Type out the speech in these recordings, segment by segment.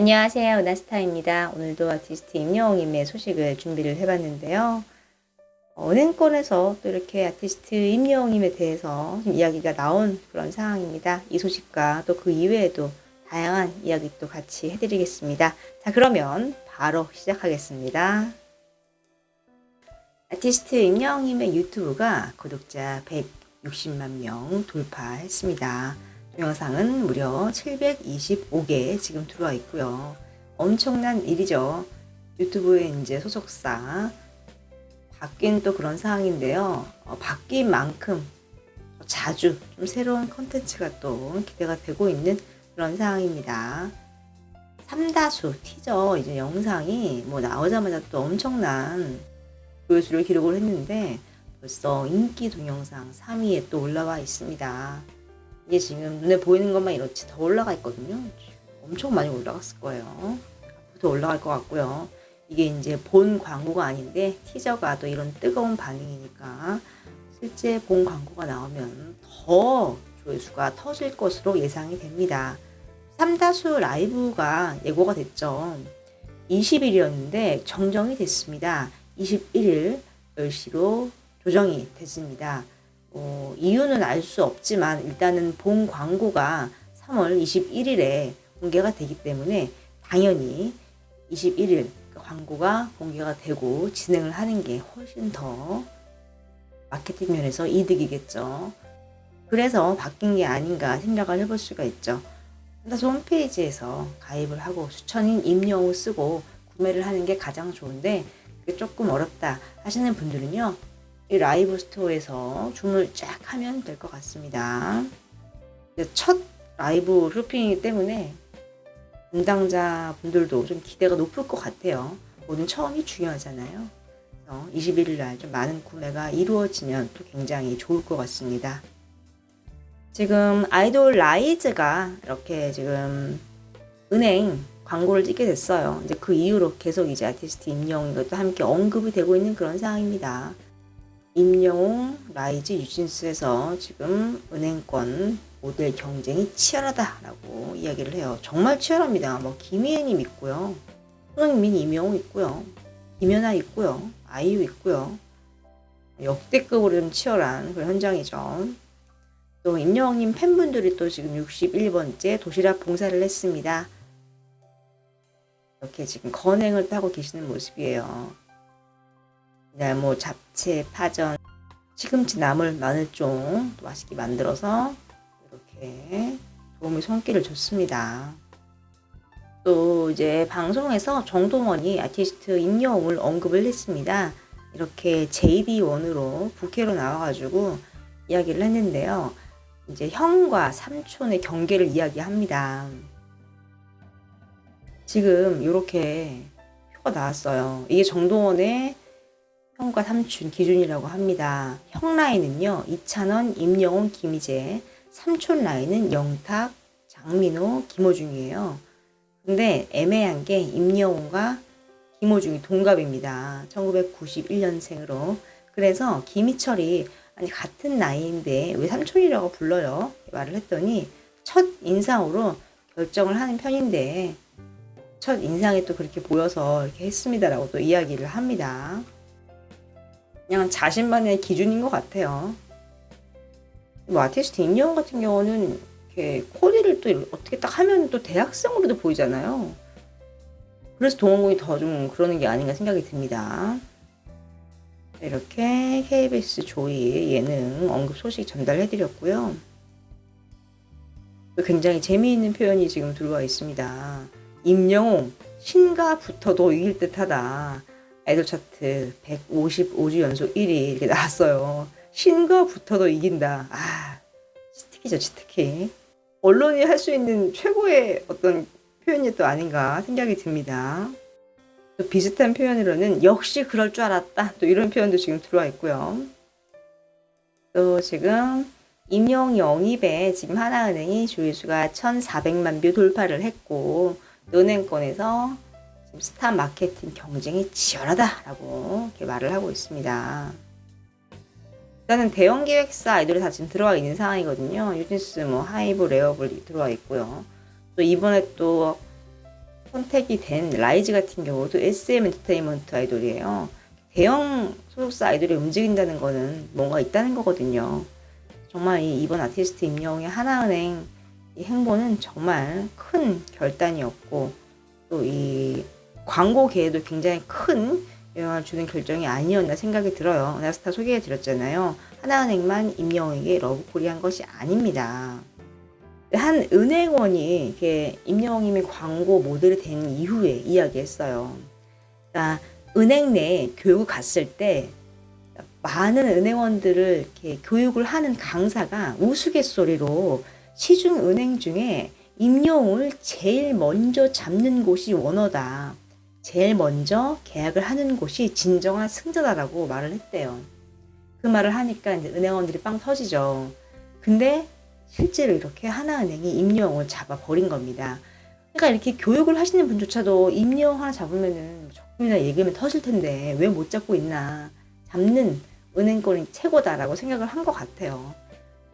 안녕하세요. 은하스타입니다. 오늘도 아티스트 임영웅님의 소식을 준비를 해봤는데요. 어, 은행권에서 또 이렇게 아티스트 임영웅님에 대해서 좀 이야기가 나온 그런 상황입니다. 이 소식과 또 그 이외에도 다양한 이야기 또 같이 해드리겠습니다. 자, 그러면 바로 시작하겠습니다. 아티스트 임영웅님의 유튜브가 구독자 160만 명 돌파했습니다. 동영상은 무려 725개 지금 들어와 있고요. 엄청난 일이죠. 유튜브의 이제 소속사 바뀐 또 그런 상황인데요. 어, 바뀐 만큼 자주 좀 새로운 컨텐츠가 또 기대가 되고 있는 그런 상황입니다. 삼다수 티저 이제 영상이 뭐 나오자마자 또 엄청난 조회수를 기록을 했는데 벌써 인기 동영상 3위에 또 올라와 있습니다. 이게 지금 눈에 보이는 것만 이렇지 더 올라가 있거든요. 엄청 많이 올라갔을 거예요. 앞으로 더 올라갈 것 같고요. 이게 이제 본 광고가 아닌데 티저가 또 이런 뜨거운 반응이니까 실제 본 광고가 나오면 더 조회수가 터질 것으로 예상이 됩니다. 삼다수 라이브가 예고가 됐죠. 20일이었는데 정정이 됐습니다. 21일 10시로 조정이 됐습니다. 어, 이유는 알 수 없지만 일단은 본 광고가 3월 21일에 공개가 되기 때문에 당연히 21일 광고가 공개가 되고 진행을 하는 게 훨씬 더 마케팅 면에서 이득이겠죠. 그래서 바뀐 게 아닌가 생각을 해볼 수가 있죠. 한다소 홈페이지에서 가입을 하고 수천인 임용을 쓰고 구매를 하는 게 가장 좋은데 그게 조금 어렵다 하시는 분들은요. 이 라이브 스토어에서 주문을 쫙 하면 될 것 같습니다. 첫 라이브 쇼핑이기 때문에 담당자 분들도 좀 기대가 높을 것 같아요. 모든 처음이 중요하잖아요. 그래서 21일 날 좀 많은 구매가 이루어지면 또 굉장히 좋을 것 같습니다. 지금 아이돌 라이즈가 이렇게 지금 은행 광고를 찍게 됐어요. 이제 그 이후로 계속 이제 아티스트 임영웅 이것도 함께 언급이 되고 있는 그런 상황입니다. 임영웅, 라이즈, 유진스에서 지금 은행권 모델 경쟁이 치열하다라고 이야기를 해요. 정말 치열합니다. 뭐 김희애님 있고요, 손흥민, 임영웅 있고요, 김연아 있고요, 아이유 있고요. 역대급으로 좀 치열한 그런 현장이죠. 또 임영웅님 팬분들이 또 지금 61번째 도시락 봉사를 했습니다. 이렇게 지금 건행을 타고 계시는 모습이에요. 뭐 잡채, 파전, 시금치, 나물, 마늘종 또 맛있게 만들어서 이렇게 도움이 손길을 줬습니다. 또 이제 방송에서 정동원이 아티스트 임영웅을 언급을 했습니다. 이렇게 JD1으로 부캐로 나와가지고 이야기를 했는데요. 이제 형과 삼촌의 경계를 이야기합니다. 지금 이렇게 표가 나왔어요. 이게 정동원의 형과 삼촌 기준이라고 합니다. 형 라인은요, 이찬원, 임영웅, 김희재, 삼촌 라인은 영탁, 장민호, 김호중이에요. 근데 애매한 게 임영웅과 김호중이 동갑입니다. 1991년생으로. 그래서 김희철이 아니 같은 나이인데 왜 삼촌이라고 불러요? 말을 했더니 첫 인상으로 결정을 하는 편인데 첫 인상이 또 그렇게 보여서 이렇게 했습니다라고 또 이야기를 합니다. 그냥 자신만의 기준인 것 같아요. 뭐 아티스트 임영웅 같은 경우는 이렇게 코디를 또 어떻게 딱 하면 또 대학생으로도 보이잖아요. 그래서 동원군이 더 좀 그러는 게 아닌가 생각이 듭니다. 이렇게 KBS 조이 예능 언급 소식 전달해드렸고요. 굉장히 재미있는 표현이 지금 들어와 있습니다. 임영웅 붙어도 이길 듯하다. 아이돌 차트 155주 연속 1위 이렇게 나왔어요. 붙어도 이긴다. 아, 치트키죠, 치트키. 언론이 할 수 있는 최고의 어떤 표현이 또 아닌가 생각이 듭니다. 또 비슷한 표현으로는 역시 그럴 줄 알았다. 또 이런 표현도 지금 들어와 있고요. 또 지금 임용 영입에 지금 하나은행이 조회수가 1,400만 뷰 돌파를 했고 은행권에서 지금 스타 마케팅 경쟁이 치열하다라고 말을 하고 있습니다. 일단은 대형 기획사 아이돌이 다 지금 들어와 있는 상황이거든요. 유진스, 뭐 하이브, 레어블 들어와 있고요. 또 이번에 또 선택이 된 라이즈 같은 경우도 SM 엔터테인먼트 아이돌이에요. 대형 소속사 아이돌이 움직인다는 거는 뭔가 있다는 거거든요. 정말 이 이번 아티스트 임영웅의 하나은행 이 행보는 정말 큰 결단이었고 또 이 광고계에도 굉장히 큰 영향을 주는 결정이 아니었나 생각이 들어요. 나스타 소개해 드렸잖아요. 하나은행만 임영웅에게 러브콜이 한 것이 아닙니다. 한 은행원이 이렇게 임영웅님이 광고 모델이 된 이후에 이야기했어요. 그러니까 은행 내 교육을 갔을 때 많은 은행원들을 이렇게 교육을 하는 강사가 우스갯소리로 시중 은행 중에 임용을 제일 먼저 잡는 곳이 원어다. 제일 먼저 계약을 하는 곳이 진정한 승자다라고 말을 했대요. 그 말을 하니까 이제 은행원들이 빵 터지죠. 근데 실제로 이렇게 하나은행이 임용을 잡아버린 겁니다. 그러니까 이렇게 교육을 하시는 분조차도 임용 하나 잡으면은 조금이나 예금이 터질 텐데 왜 못 잡고 있나. 잡는 은행권이 최고다라고 생각을 한 것 같아요.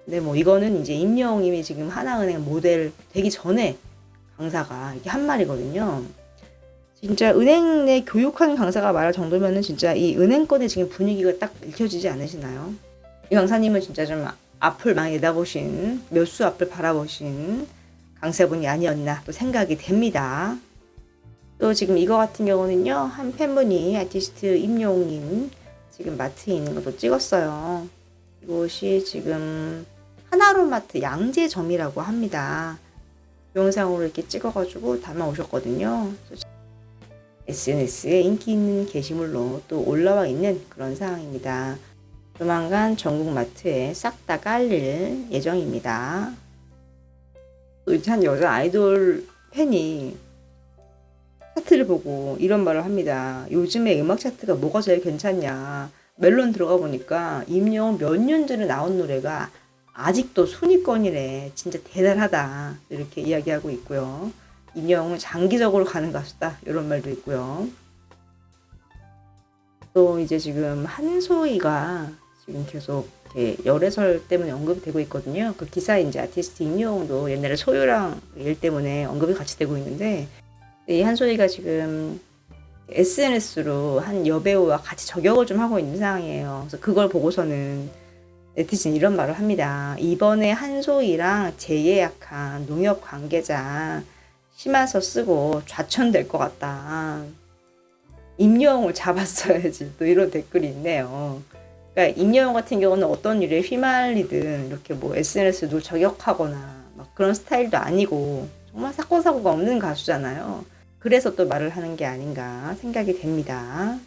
근데 뭐 이거는 이제 임영웅님이 지금 하나은행 모델 되기 전에 강사가 이게 한 말이거든요. 진짜 은행 내 교육하는 강사가 말할 정도면은 진짜 이 은행권의 지금 분위기가 딱 읽혀지지 않으시나요? 이 강사님은 진짜 좀 앞을 많이 내다보신 몇 수 앞을 바라보신 강사분이 아니었나 또 생각이 됩니다. 또 지금 이거 같은 경우는요 한 팬분이 아티스트 임용님 지금 마트에 있는 것도 찍었어요. 이곳이 지금 하나로마트 양재점이라고 합니다. 영상으로 이렇게 찍어가지고 담아 오셨거든요. SNS에 인기 있는 게시물로 또 올라와 있는 그런 상황입니다. 조만간 전국 마트에 싹 다 깔릴 예정입니다. 또 이제 한 여자 아이돌 팬이 차트를 보고 이런 말을 합니다. 요즘에 음악 차트가 뭐가 제일 괜찮냐. 멜론 들어가 보니까 임영웅 몇년 전에 나온 노래가 아직도 순위권이래. 진짜 대단하다. 이렇게 이야기하고 있고요. 임영웅은 장기적으로 가는 가수다. 이런 말도 있고요. 또 이제 지금 한소희가 지금 계속 열애설 때문에 언급이 되고 있거든요. 그 기사에 이제 아티스트 임영웅도 옛날에 소유랑 일 때문에 언급이 같이 되고 있는데 이 한소희가 지금 SNS로 한 여배우와 같이 저격을 좀 하고 있는 상황이에요. 그래서 그걸 보고서는 네티즌 이런 말을 합니다. 이번에 한소희랑 재예약한 농협 관계자 심화서 쓰고 좌천될 것 같다. 임영웅을 잡았어야지. 또 이런 댓글이 있네요. 그러니까 임영웅 같은 경우는 어떤 일에 휘말리든 이렇게 뭐 SNS로 저격하거나 막 그런 스타일도 아니고 정말 사건 사고가 없는 가수잖아요. 그래서 또 말을 하는 게 아닌가 생각이 됩니다.